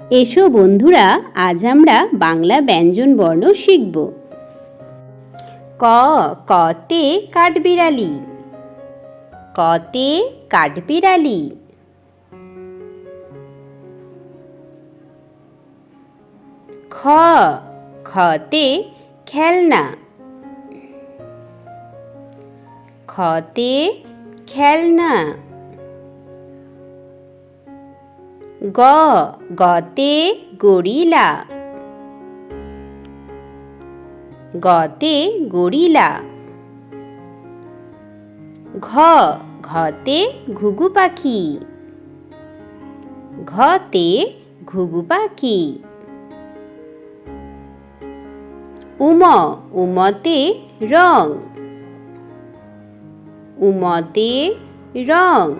এসো বন্ধুরা, আজ আমরা বাংলা ব্যঞ্জন বর্ণ শিখব। ক, কতে কাঠবিড়ালি। কতে কাঠবিড়ালি। খ, খতে খেলনা। খতে খেলনা। গ, গতে গরিলা গতে গরিলা ঘ, ঘতে ঘুঘু পাখি। ঘতে ঘুঘু পাখি। উম, উমতে রং। উমতে রং।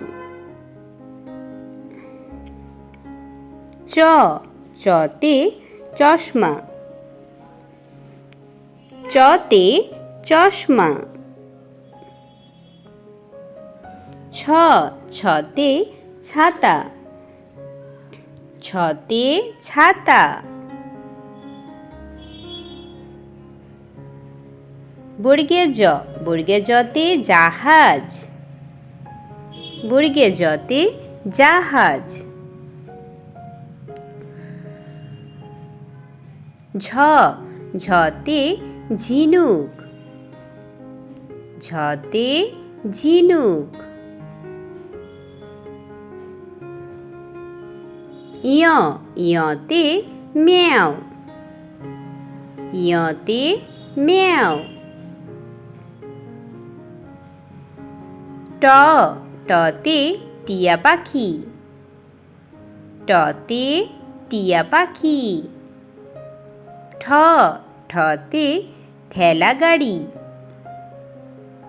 চ চতে চশমা। চতে চশমা। ছ ছতে। ছাতা ছতে ছাতা। বর্গের জ বর্গের জতে জাহাজ। বর্গের জতে জাহাজ। ঝ, ঝতে ঝিনুক। ঝতে ঝিনুক। ইয়, ইয়তে ম্যাও। ইয়তে ম্যাও। ট, টতে টিয়া পাখি। টতে টিয়া পাখি। ঠ ঠতে ঠেলা গাড়ি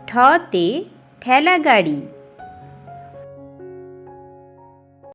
ঠতে ঠেলা গাড়ি